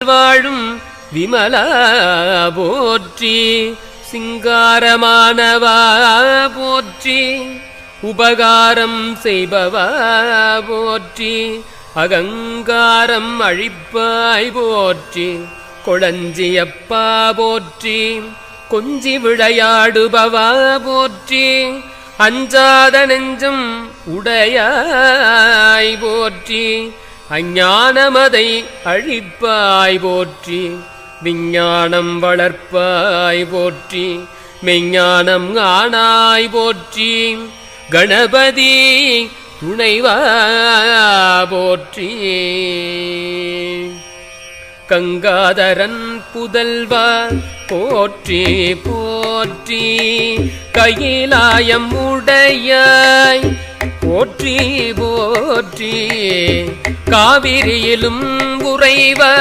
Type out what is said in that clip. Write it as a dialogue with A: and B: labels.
A: வாழும் விமலா போற்றி சிங்காரமானவா போற்றி உபகாரம் செய்பவா போற்றி அகங்காரம் அழிப்பாய் போற்றி கொளஞ்சியப்பா போற்றி கொஞ்சி விளையாடுபவா போற்றி அஞ்சாத நெஞ்சும் உடையாய் போற்றி அஞ்ஞானமதை அழிப்பாய் போற்றி விஞ்ஞானம் வளர்ப்பாய் போற்றி மெஞ்ஞானம் ஆனாய் போற்றி கணபதி துணைவா போற்றி. கங்காதரன் புதல்வா போற்றி போற்றி கையிலாயம் உடையாய் போற்றி போற்றி. காவிரியிலும் உறைவர்